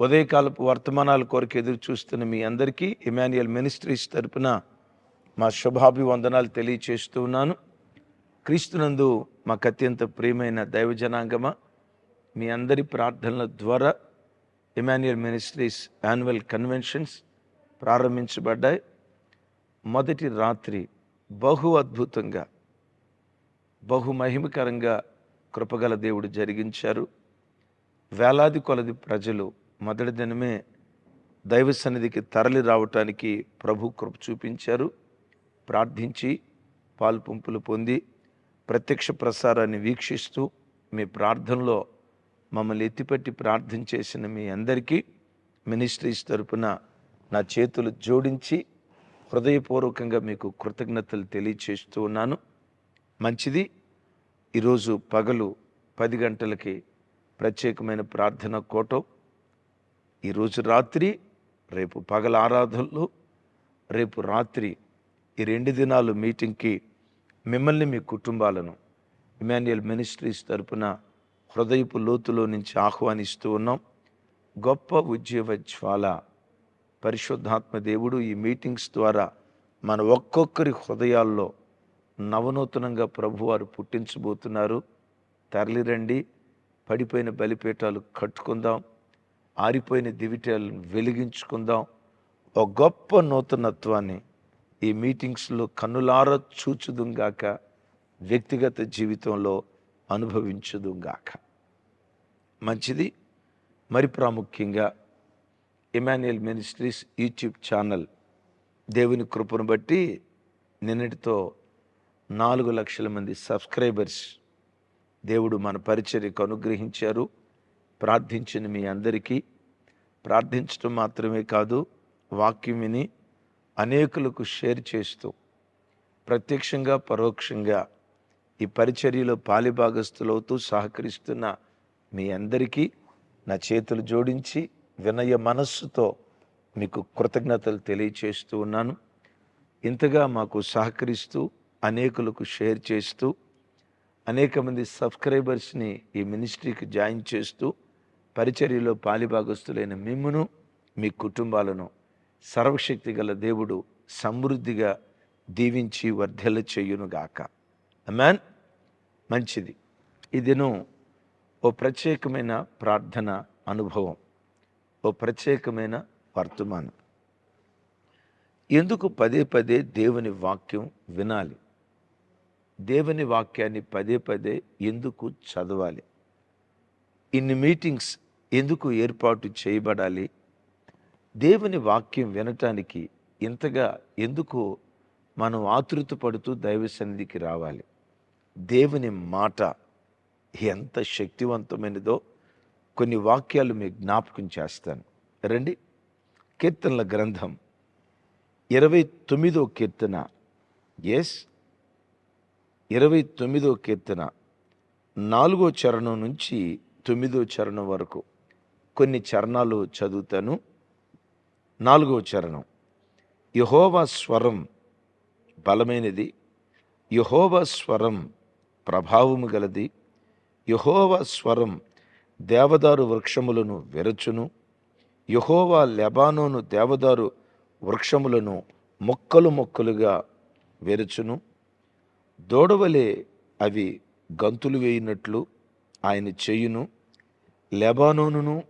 ఉదయకాలపు వర్తమానాల కొరకు ఎదురు చూస్తున్న మీ అందరికీ ఇమాన్యుయల్ మినిస్ట్రీస్ తరపున మా శుభాభివందనాలు తెలియచేస్తూ ఉన్నాను. క్రీస్తునందు మాకు అత్యంత ప్రియమైన దైవజనాంగమ మీ అందరి ప్రార్థనల ద్వారా ఇమాన్యుయల్ మినిస్ట్రీస్ యాన్యువల్ కన్వెన్షన్స్ ప్రారంభించబడ్డాయి. మొదటి రాత్రి బహు అద్భుతంగా బహు మహిమకరంగా కృపగల దేవుడు జరిగించారు. వేలాది కొలది ప్రజలు మొదటి దినమే దైవ సన్నిధికి తరలి రావటానికి ప్రభు కృప చూపించారు. ప్రార్థించి పాల్పంపులు పొంది ప్రత్యక్ష ప్రసారాన్ని వీక్షిస్తూ మీ ప్రార్థనలో మమ్మల్ని ఎత్తిపెట్టి ప్రార్థన చేసిన మీ అందరికీ మినిస్ట్రీస్ తరపున నా చేతులు జోడించి హృదయపూర్వకంగా మీకు కృతజ్ఞతలు తెలియచేస్తూ ఉన్నాను. మంచిది. ఈరోజు పగలు పది గంటలకి ప్రత్యేకమైన ప్రార్థన కోటం. ఈరోజు రాత్రి రేపు పగల ఆరాధనలు రేపు రాత్రి ఈ రెండు దినాలు మీటింగ్కి మిమ్మల్ని మీ కుటుంబాలను ఇమాన్యుయల్ మినిస్ట్రీస్ తరపున హృదయపు లోతులో నుంచి ఆహ్వానిస్తూ ఉన్నాం. గొప్ప ఉద్యోగ జ్వాల పరిశుద్ధాత్మ దేవుడు ఈ మీటింగ్స్ ద్వారా మన ఒక్కొక్కరి హృదయాల్లో నవనూతనంగా ప్రభువారు పుట్టించబోతున్నారు. తరలిరండి పడిపోయిన బలిపీఠాలు కట్టుకుందాం. ఆరిపోయిన దివిటలను వెలిగించుకుందాం. ఒక గొప్ప నూతనత్వాన్ని ఈ మీటింగ్స్లో కన్నులారా చూచుదుంగాక వ్యక్తిగత జీవితంలో అనుభవించుదుంగాక. మంచిది. మరి ప్రాముఖ్యంగా ఇమాన్యుయల్ మినిస్ట్రీస్ యూట్యూబ్ ఛానల్ దేవుని కృపను బట్టి నిన్నటితో నాలుగు లక్షల మంది సబ్స్క్రైబర్స్ దేవుడు మన పరిచర్యకు అనుగ్రహించారు. ప్రార్థించిన మీ అందరికీ ప్రార్థించడం మాత్రమే కాదు వాక్యం విని అనేకులకు షేర్ చేస్తూ ప్రత్యక్షంగా పరోక్షంగా ఈ పరిచర్యలో పాలిభాగస్తులవుతూ సహకరిస్తున్న మీ అందరికీ నా చేతులు జోడించి వినయ మనస్సుతో మీకు కృతజ్ఞతలు తెలియచేస్తూ ఉన్నాను. ఇంతగా మాకు సహకరిస్తూ అనేకులకు షేర్ చేస్తూ అనేక మంది సబ్స్క్రైబర్స్ని ఈ మినిస్ట్రీకి జాయిన్ చేస్తూ పరిచర్యలో పాలిభాగస్తులైన మిమ్మును మీ కుటుంబాలను సర్వశక్తి గల దేవుడు సమృద్ధిగా దీవించి వర్ధెల చేయునుగాక. అమ్యాన్ మంచిది. ఈ దినం ఓ ప్రత్యేకమైన ప్రార్థన అనుభవం ఓ ప్రత్యేకమైన వర్తమానం. ఎందుకు పదే పదే దేవుని వాక్యం వినాలి? దేవుని వాక్యాన్ని పదే పదే ఎందుకు చదవాలి? ఇన్ని మీటింగ్స్ ఎందుకు ఏర్పాటు చేయబడాలి? దేవుని వాక్యం వినటానికి ఇంతగా ఎందుకు మనం ఆతృత పడుతూ దైవ సన్నిధికి రావాలి? దేవుని మాట ఎంత శక్తివంతమైనదో కొన్ని వాక్యాలు మీకు జ్ఞాపకం చేస్తాను. రండి. కీర్తనల గ్రంథం ఇరవై తొమ్మిదో కీర్తన. ఎస్ ఇరవై తొమ్మిదో కీర్తన. నాలుగో చరణం నుంచి తొమ్మిదో చరణం వరకు కొన్ని చరణాలు చదువుతాను. నాలుగో చరణం. యహోవా స్వరం బలమైనది. యహోవా స్వరం ప్రభావము గలది. యహోవా స్వరం దేవదారు వృక్షములను వెరచును. యహోవా లెబానోను దేవదారు వృక్షములను మొక్కలు మొక్కలుగా వెరచును. దోడవలే అవి గంతులు వేయినట్లు ఆయన చేయును. లెబానోనును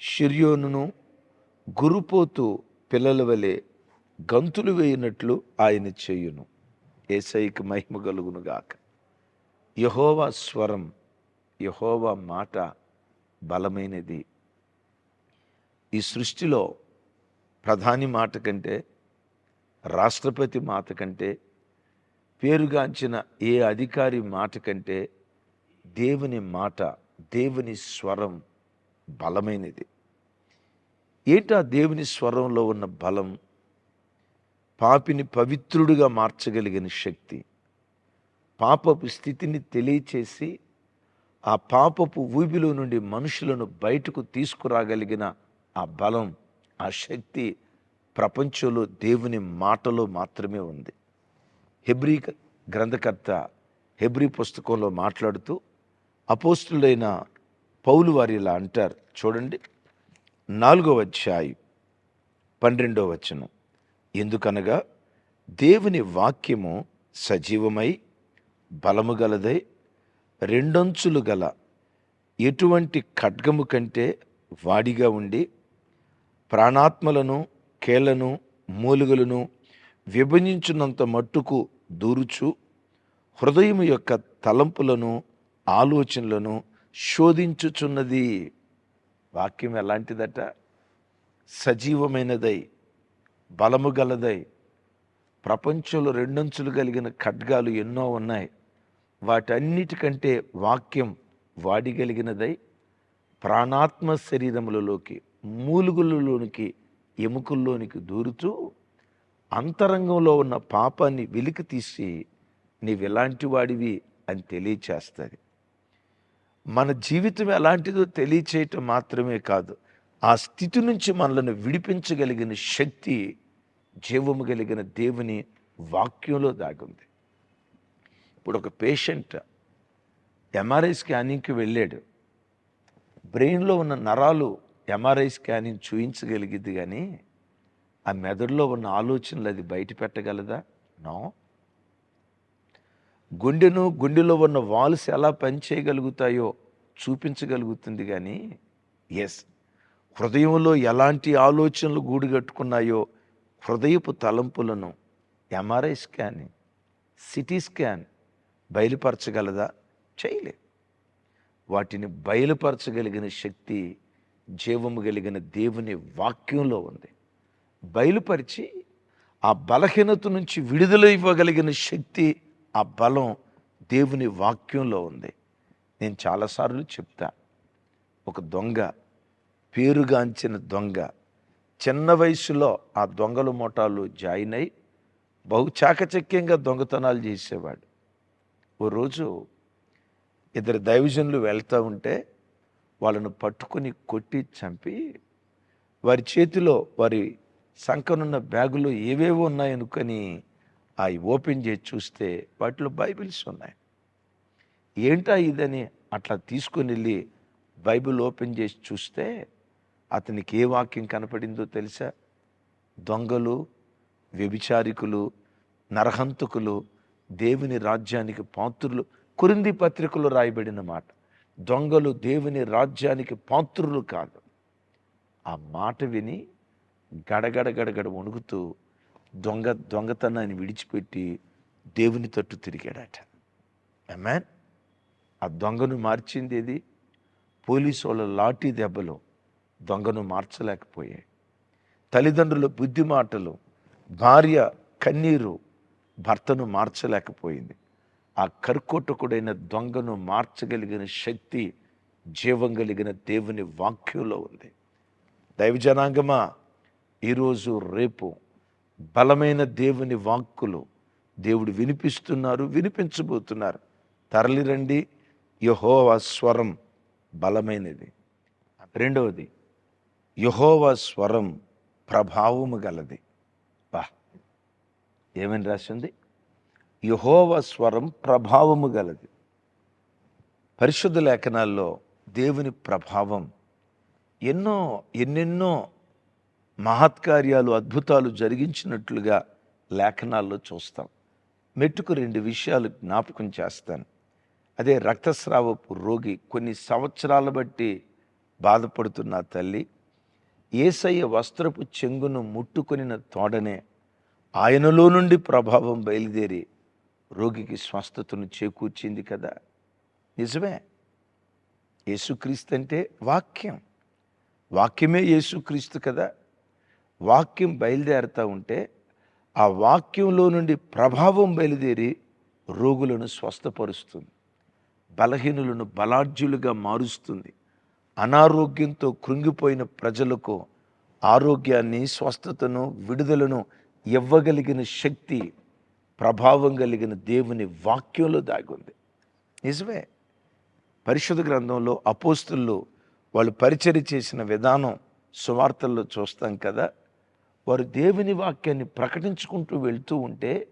షిర్యోనును గురుపోతు పిల్లల వలె గంతులు వేయినట్లు ఆయన చేయును. ఏసైకి మహిమ కలుగునుగాక యహోవా స్వరం యహోవా మాట బలమైనది. ఈ సృష్టిలో ప్రధాని మాట కంటే రాష్ట్రపతి మాట కంటే పేరుగాంచిన ఏ అధికారి మాట కంటే దేవుని మాట దేవుని స్వరం బలమైనది. ఏటా దేవుని స్వరంలో ఉన్న బలం? పాపిని పవిత్రుడిగా మార్చగలిగిన శక్తి. పాపపు స్థితిని తెలియచేసి ఆ పాపపు ఊబిలో నుండి మనుషులను బయటకు తీసుకురాగలిగిన ఆ బలం ఆ శక్తి ప్రపంచంలో దేవుని మాటలో మాత్రమే ఉంది. హెబ్రీ గ్రంథకర్త హెబ్రీ పుస్తకంలో మాట్లాడుతూ అపోస్తుడైన పౌలు వారి ఇలా అంటారు. చూడండి. నాలుగో అధ్యాయం పన్నెండో వచనం. ఎందుకనగా దేవుని వాక్యము సజీవమై బలము గలదై రెండొంచులు గల ఎటువంటి ఖడ్గము కంటే వాడిగా ఉండి ప్రాణాత్మలను కేళ్ళను మూలుగలను విభజించినంత మట్టుకు దూరుచు హృదయం యొక్క తలంపులను ఆలోచనలను శోధించుచున్నది. వాక్యం ఎలాంటిదట? సజీవమైనదై బలము గలదై ప్రపంచంలో రెండంచులు కలిగిన ఖడ్గాలు ఎన్నో ఉన్నాయి. వాటన్నిటికంటే వాక్యం వాడిగలిగినదై ప్రాణాత్మ శరీరములలోకి మూలుగులలోనికి ఎముకల్లోనికి దూరుతూ అంతరంగంలో ఉన్న పాపాన్ని వెలికి తీసి నీవెలాంటి వాడివి అని తెలియచేస్తుంది. మన జీవితం ఎలాంటిదో తెలియచేయటం మాత్రమే కాదు ఆ స్థితి నుంచి మనలను విడిపించగలిగిన శక్తి జీవము కలిగిన దేవుని వాక్యంలో దాగుంది. ఇప్పుడు ఒక పేషెంట్ ఎంఆర్ఐ స్కానింగ్కి వెళ్ళాడు. బ్రెయిన్లో ఉన్న నరాలు ఎంఆర్ఐ స్కానింగ్ చూయించగలిగిద్ది కానీ ఆ మెదడులో ఉన్న ఆలోచనలు అది బయట పెట్టగలదా? నో. గుండెను గుండెలో ఉన్న వాల్స్ ఎలా పనిచేయగలుగుతాయో చూపించగలుగుతుంది కానీ ఎస్ హృదయంలో ఎలాంటి ఆలోచనలు గూడుగట్టుకున్నాయో హృదయపు తలంపులను ఎంఆర్ఐ స్కాన్ సిటీ స్కాన్ బయలుపరచగలదా? చేయలే వాటిని బయలుపరచగలిగిన శక్తి జీవము కలిగిన దేవుని వాక్యంలో ఉంది. బయలుపరిచి ఆ బలహీనత నుంచి విడుదల ఇవ్వగలిగిన శక్తి ఆ బలం దేవుని వాక్యంలో ఉంది. నేను చాలాసార్లు చెప్తా. ఒక దొంగ పేరుగాంచిన దొంగ చిన్న వయసులో ఆ దొంగల మోటాలు జాయిన్ అయి బహు చాకచక్యంగా దొంగతనాలు చేసేవాడు. ఓ రోజు ఇద్దరు దైవజనులు వెళ్తూ ఉంటే వాళ్ళను పట్టుకొని కొట్టి చంపి వారి చేతిలో వారి సంకనున్న బ్యాగులో ఏవేవో ఉన్నాయనుకొని అవి ఓపెన్ చేసి చూస్తే వాటిలో బైబిల్స్ ఉన్నాయి. ఏంటా ఇదని అట్లా తీసుకొని వెళ్ళి బైబిల్ ఓపెన్ చేసి చూస్తే అతనికి ఏ వాక్యం కనపడిందో తెలుసా? దొంగలు వ్యభిచారికులు నరహంతకులు దేవుని రాజ్యానికి పాత్రులు కురింది పత్రికలో రాయబడిన మాట. దొంగలు దేవుని రాజ్యానికి పాత్రులు కాదు. ఆ మాట విని గడగడ గడగడ వణుకుతూ దొంగ దొంగతనాన్ని విడిచిపెట్టి దేవుని తట్టు తిరిగాడట. మ్యాన్ ఆ దొంగను మార్చింది ఏది? పోలీసు వాళ్ళ లాఠీ దెబ్బలు దొంగను మార్చలేకపోయాయి. తల్లిదండ్రుల బుద్ధి మాటలు భార్య కన్నీరు భర్తను మార్చలేకపోయింది. ఆ కర్కోటకుడైన దొంగను మార్చగలిగిన శక్తి జీవం కలిగిన దేవుని వాక్యంలో ఉంది. దైవజనాంగమా ఈరోజు రేపు బలమైన దేవుని వాక్కులు దేవుడు వినిపిస్తున్నారు వినిపించబోతున్నారు. తరలిరండి యహోవా స్వరం బలమైనది. రెండవది యహోవా స్వరం ప్రభావము గలది. బా ఏమని రాసింది? యహోవ స్వరం ప్రభావము గలది. పరిశుద్ధ లేఖనాల్లో దేవుని ప్రభావం ఎన్నో ఎన్నెన్నో మహత్కార్యాలు అద్భుతాలు జరిగించినట్లుగా లేఖనాల్లో చూస్తాం. మెట్టుకు రెండు విషయాలు జ్ఞాపకం చేస్తాను. అదే రక్తస్రావపు రోగి కొన్ని సంవత్సరాల బట్టి బాధపడుతున్న తల్లి ఏసయ్య వస్త్రపు చెంగును ముట్టుకొనిన తోడనే ఆయనలో నుండి ప్రభావం బయలుదేరి రోగికి స్వస్థతను చేకూర్చింది కదా. నిజమే. యేసుక్రీస్తు అంటే వాక్యం. వాక్యమే యేసుక్రీస్తు కదా. వాక్యం బయలుదేరుతూ ఉంటే ఆ వాక్యంలో నుండి ప్రభావం బయలుదేరి రోగులను స్వస్థపరుస్తుంది. బలహీనులను బలాఢ్యులుగా మారుస్తుంది. అనారోగ్యంతో కృంగిపోయిన ప్రజలకు ఆరోగ్యాన్ని స్వస్థతను విడుదలను ఇవ్వగలిగిన శక్తి ప్రభావం కలిగిన దేవుని వాక్యంలో దాగి ఉంది నిజమే. పరిశుద్ధ గ్రంథంలో అపోస్తుల్లో వాళ్ళు పరిచర్య చేసిన విధానం సువార్తల్లో చూస్తాం కదా. వారు దేవుని వాక్యాన్ని ప్రకటించుకుంటూ వెళ్తూ ఉంటే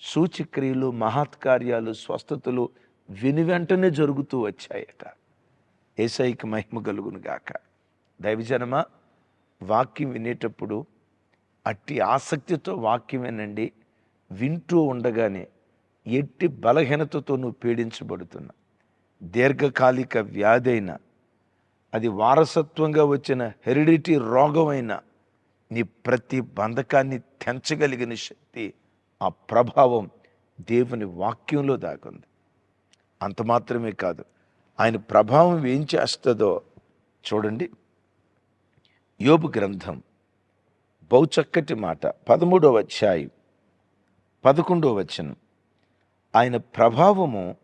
సూచిక్రియలు మహత్కార్యాలు స్వస్థతలు విని వెంటనే జరుగుతూ వచ్చాయట. ఏసైకి మహిమ కలుగును గాక. దైవజనమ వాక్యం వినేటప్పుడు అట్టి ఆసక్తితో వాక్యం వినండి వింటూ ఉండగానే ఎట్టి బలహీనతతో నువ్వు పీడించబడుతున్నా. దీర్ఘకాలిక వ్యాధి అయినా అది వారసత్వంగా వచ్చిన హెరిడిటీ రోగమైనా నీ ప్రతి బంధకాన్ని తెంచగలిగిన శక్తి ఆ ప్రభావం దేవుని వాక్యంలో దాగుంది. అంత మాత్రమే కాదు ఆయన ప్రభావం ఏం చేస్తుందో చూడండి. యోబు గ్రంథం బహుచక్కటి మాట పదమూడవ అధ్యాయం పదకొండవ వచనం. ఆయన ప్రభావము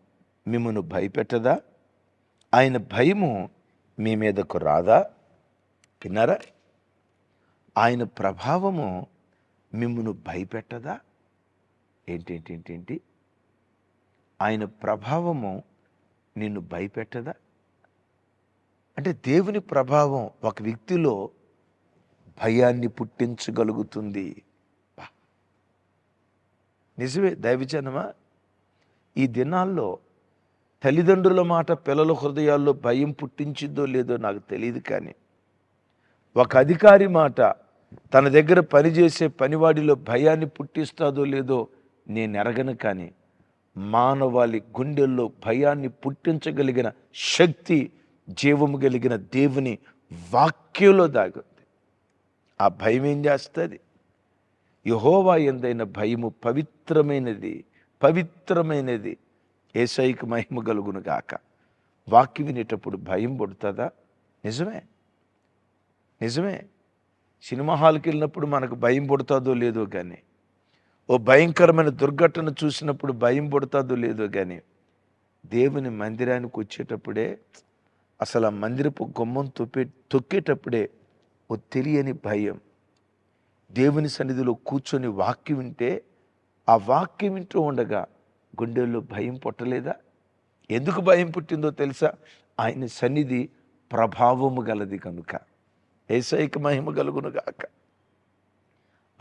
మిమ్మను భయపెట్టదా? ఆయన భయము మీ మీదకు రాదా? విన్నారా? ఆయన ప్రభావము మిమ్మను భయపెట్టదా? ఏంటేంటేంటేంటి? ఆయన ప్రభావము నిన్ను భయపెట్టదా? అంటే దేవుని ప్రభావం ఒక వ్యక్తిలో భయాన్ని పుట్టించగలుగుతుంది. నిజమే దైవజనమా? ఈ దినాల్లో తల్లిదండ్రుల మాట పిల్లల హృదయాల్లో భయం పుట్టించిందో లేదో నాకు తెలియదు కానీ ఒక అధికారి మాట తన దగ్గర పనిచేసే పనివాడిలో భయాన్ని పుట్టిస్తాదో లేదో నేను ఎరగను కానీ మానవాళి గుండెల్లో భయాన్ని పుట్టించగలిగిన శక్తి జీవము కలిగిన దేవుని వాక్యంలో దాగుంది. ఆ భయం ఏం చేస్తుంది? యహోవా ఎందైన భయము పవిత్రమైనది పవిత్రమైనది. ఏసైకి మహిమ కలుగును గాక. వాక్యం వినేటప్పుడు భయం పుడుతుందా? నిజమే. నిజమే. సినిమా హాల్కి వెళ్ళినప్పుడు మనకు భయం పుడుతుందో లేదో కానీ ఓ భయంకరమైన దుర్ఘటన చూసినప్పుడు భయం పుడుతుందో లేదో కానీ దేవుని మందిరానికి వచ్చేటప్పుడే అసలు ఆ మందిరపు గుమ్మం తొప్పే తొక్కేటప్పుడే ఓ తెలియని భయం. దేవుని సన్నిధిలో కూర్చొని వాక్యం వింటే ఆ వాక్యం వింటూ ఉండగా గుండెల్లో భయం పుట్టలేదా? ఎందుకు భయం పుట్టిందో తెలుసా? ఆయన సన్నిధి ప్రభావము గలది కనుక. ఏసైక మహిమ కలుగును గాక.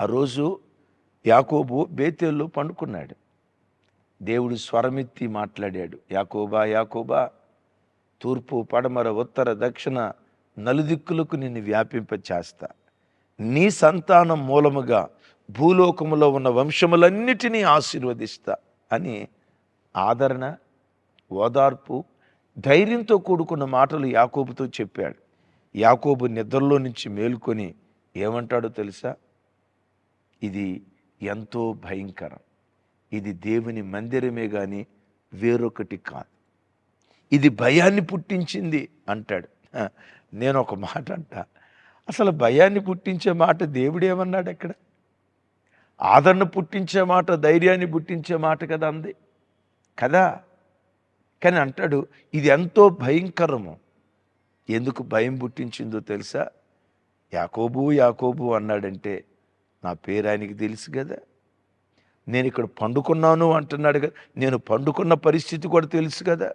ఆ రోజు యాకోబు బేతేల్లో పండుకున్నాడు. దేవుడు స్వరమెత్తి మాట్లాడాడు యాకోబా యాకోబా తూర్పు పడమర ఉత్తర దక్షిణ నలుదిక్కులకు నిన్ను వ్యాపింప చేస్తా నీ సంతానం మూలముగా భూలోకములో ఉన్న వంశములన్నిటినీ ఆశీర్వదిస్తా అని ఆదరణ ఓదార్పు ధైర్యంతో కూడుకున్న మాటలు యాకోబుతో చెప్పాడు. యాకోబు నిద్రలో నుంచి మేలుకొని ఏమంటాడో తెలుసా? ఇది ఎంతో భయంకరం. ఇది దేవుని మందిరమే కానీ వేరొకటి కాదు. ఇది భయాన్ని పుట్టించింది అంటాడు. నేను ఒక మాట అంట. అసలు భయాన్ని పుట్టించే మాట దేవుడు ఏమన్నాడు అక్కడ? ఆదరణ పుట్టించే మాట ధైర్యాన్ని పుట్టించే మాట కదా అంది. కదా? కానీ అంటాడు ఇది ఎంతో భయంకరము. ఎందుకు భయం పుట్టించిందో తెలుసా? యాకోబు యాకోబు అన్నాడంటే నా పేరు ఆయనకి తెలుసు కదా. నేను ఇక్కడ పండుకున్నాను అంటున్నాడు కదా. నేను పండుకున్న పరిస్థితి కూడా తెలుసు కదా.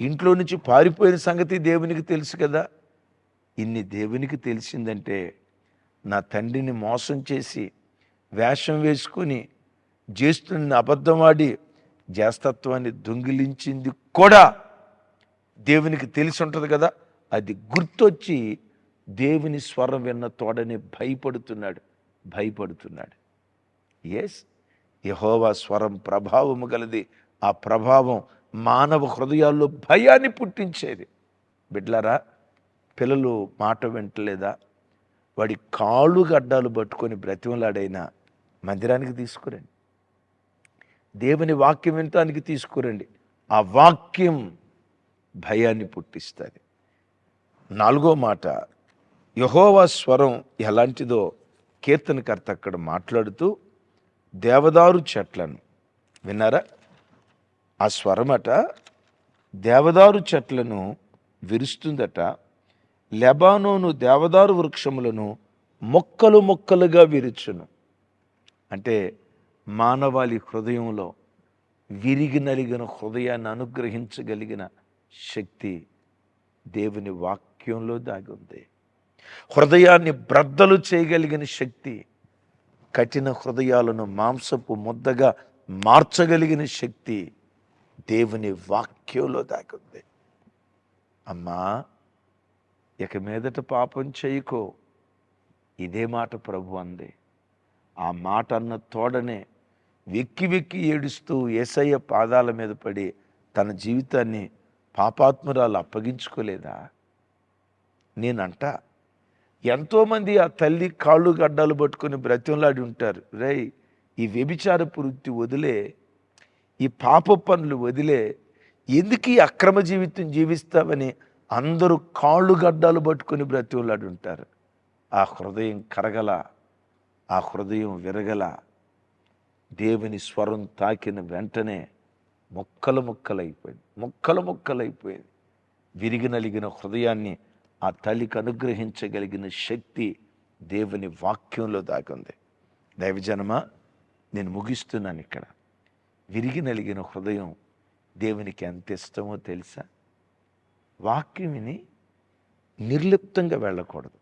ఇంట్లో నుంచి పారిపోయిన సంగతి దేవునికి తెలుసు కదా. ఇన్ని దేవునికి తెలిసిందంటే నా తండ్రిని మోసం చేసి వేషం వేసుకొని జ్యేష్ఠుని అబద్ధమాడి జ్యేష్ఠత్వాన్ని దొంగిలించింది కూడా దేవునికి తెలిసి ఉంటుంది కదా. అది గుర్తొచ్చి దేవుని స్వరం విన్న తోడనే భయపడుతున్నాడు. భయపడుతున్నాడు. ఎస్ యహోవా స్వరం ప్రభావము గలది. ఆ ప్రభావం మానవ హృదయాల్లో భయాన్ని పుట్టించేది. బిడ్లరా పిల్లలు మాట వింటలేదా? వాడి కాళ్ళు గడ్డాలు పట్టుకొని బ్రతిమలాడైనా మందిరానికి తీసుకురండి. దేవుని వాక్యం వినటానికి తీసుకురండి. ఆ వాక్యం భయాన్ని పుట్టిస్తుంది. నాలుగో మాట యహోవా స్వరం ఎలాంటిదో కీర్తనకర్త అక్కడ మాట్లాడుతూ దేవదారు చెట్లను. విన్నారా? ఆ స్వరమట దేవదారు చెట్లను విరుస్తుందట. లెబానోను దేవదారు వృక్షములను మొక్కలు మొక్కలుగా విరుచును. అంటే మానవాళి హృదయంలో విరిగి నలిగిన హృదయాన్ని అనుగ్రహించగలిగిన శక్తి దేవుని వాక్యంలో దాగుంది. హృదయాన్ని బ్రద్దలు చేయగలిగిన శక్తి కఠిన హృదయాలను మాంసపు ముద్దగా మార్చగలిగిన శక్తి దేవుని వాక్యంలో దాగుంది. అమ్మా ఇక మీదట పాపం చేయకో. ఇదే మాట ప్రభు అంది. ఆ మాట అన్న తోడనే వెక్కి వెక్కి ఏడుస్తూ ఏసయ్య పాదాల మీద పడి తన జీవితాన్ని పాపాత్మురాలు అప్పగించుకోలేదా? నేనంట ఎంతోమంది ఆ తల్లి కాళ్ళు గడ్డాలు పట్టుకొని బ్రతిమలాడి ఉంటారు. రేయ్ ఈ వ్యభిచార వృత్తి వదిలే ఈ పాప పనులు వదిలే ఎందుకు ఈ అక్రమ జీవితం జీవిస్తావని అందరూ కాళ్ళు గడ్డాలు పట్టుకొని బ్రతిమలాడి ఉంటారు. ఆ హృదయం కరగల ఆ హృదయం విరగల దేవుని స్వరం తాకిన వెంటనే మొక్కలు మొక్కలైపోయింది మొక్కలు మొక్కలైపోయింది. విరిగి నలిగిన హృదయాన్ని ఆ తల్లికి అనుగ్రహించగలిగిన శక్తి దేవుని వాక్యంలో దాగుంది. దైవజనమా నేను ముగిస్తున్నాను ఇక్కడ. విరిగి నలిగిన హృదయం దేవునికి ఎంత ఇష్టమో తెలుసా? వాక్యం విని నిర్లిప్తంగా వెళ్ళకూడదు.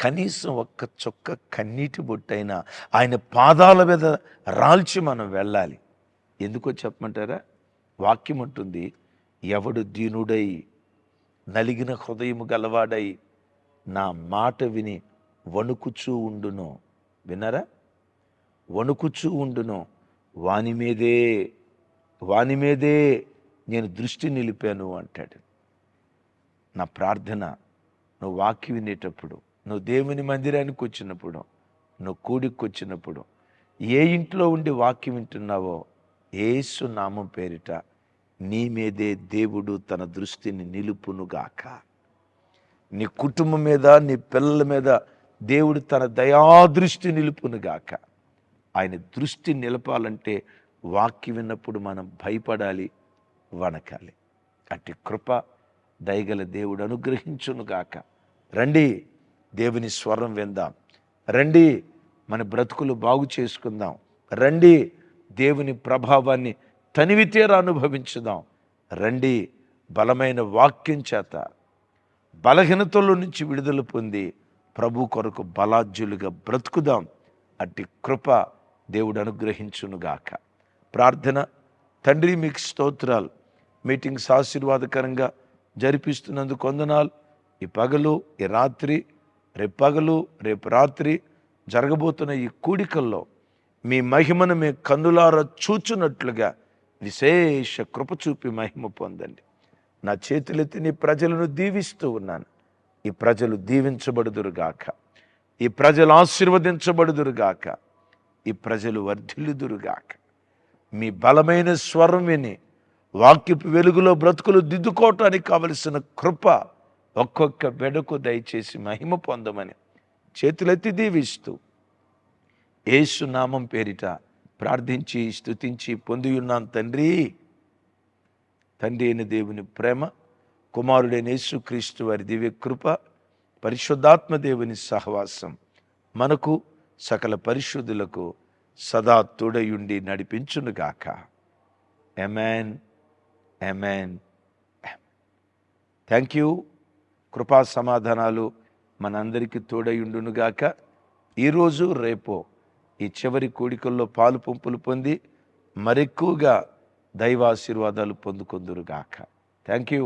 కనీసం ఒక్క చొక్క కన్నీటి బొట్టైనా ఆయన పాదాల మీద రాల్చి మనం వెళ్ళాలి. ఎందుకో చెప్పమంటారా? వాక్యం ఉంటుంది ఎవడు దీనుడై నలిగిన హృదయము గలవాడై నా మాట విని వణుకుచూ ఉండును. విన్నారా? వణుకుచూ ఉండును. వాని మీదే వాని మీదే నేను దృష్టి నిలిపాను అంటాడు. నా ప్రార్థన నువ్వు వాక్యం వినేటప్పుడు నువ్వు దేవుని మందిరానికి వచ్చినప్పుడు నువ్వు కూడికి వచ్చినప్పుడు ఏ ఇంట్లో ఉండి వాక్యం వింటున్నావో ఏసు నామం పేరిట నీ మీదే దేవుడు తన దృష్టిని నిలుపునుగాక. నీ కుటుంబం మీద నీ పిల్లల మీద దేవుడు తన దయాదృష్టి నిలుపునుగాక. ఆయన దృష్టి నిలపాలంటే వాక్యం విన్నప్పుడు మనం భయపడాలి వణకాలి. అట్టి కృప దయగల దేవుడు అనుగ్రహించునుగాక. రండి దేవుని స్వరం విందాం. రండి మన బ్రతుకులు బాగు చేసుకుందాం. రండి దేవుని ప్రభావాన్ని తనివితేర అనుభవించుదాం రండి బలమైన వాక్యం చేత బలహీనతల నుంచి విడుదల పొంది ప్రభు కొరకు బలాజ్యులుగా బ్రతుకుదాం. అట్టి కృప దేవుడు అనుగ్రహించునుగాక. ప్రార్థన తండ్రి మీకు స్తోత్రాలు. మీటింగ్స్ ఆశీర్వాదకరంగా జరిపిస్తున్నందుకు వందనాలు. ఈ పగలు ఈ రాత్రి రేపు పగలు రేపు రాత్రి జరగబోతున్న ఈ కూడికల్లో మీ మహిమను మీ కన్నులారా చూచున్నట్లుగా విశేష కృప చూపి మహిమ పొందండి. నా చేతులెత్తి నీ ప్రజలను దీవిస్తూ ఉన్నాను. ఈ ప్రజలు దీవించబడుదురుగాక. ఈ ప్రజలు ఆశీర్వదించబడుదురుగాక. ఈ ప్రజలు వర్ధిల్లుదురుగాక. మీ బలమైన స్వరం విని వాక్యపు వెలుగులో బ్రతుకులు దిద్దుకోవటానికి కావలసిన కృప ఒక్కొక్క బెడకు దయచేసి మహిమ పొందమని చేతులెత్తి దీవిస్తూ యేసు నామం పేరిట ప్రార్థించి స్థుతించి పొంది ఉన్నాను తండ్రి. తండ్రి అయిన దేవుని ప్రేమ కుమారుడైన యేసుక్రీస్తు వారి దివ్య కృప పరిశుద్ధాత్మ దేవుని సహవాసం మనకు సకల పరిశుద్ధులకు సదా తోడయుండి నడిపించునుగాక. ఎమెన్ ఎమెన్ థ్యాంక్ యూ కృపా సమాధానాలు మనందరికీ తోడయుండునుగాక. ఈరోజు రేపో ఈ చివరి కూడికల్లో పాలు పంపులు పొంది మరెక్కువగా దైవాశీర్వాదాలు పొందుకుందురుగాక. Thank you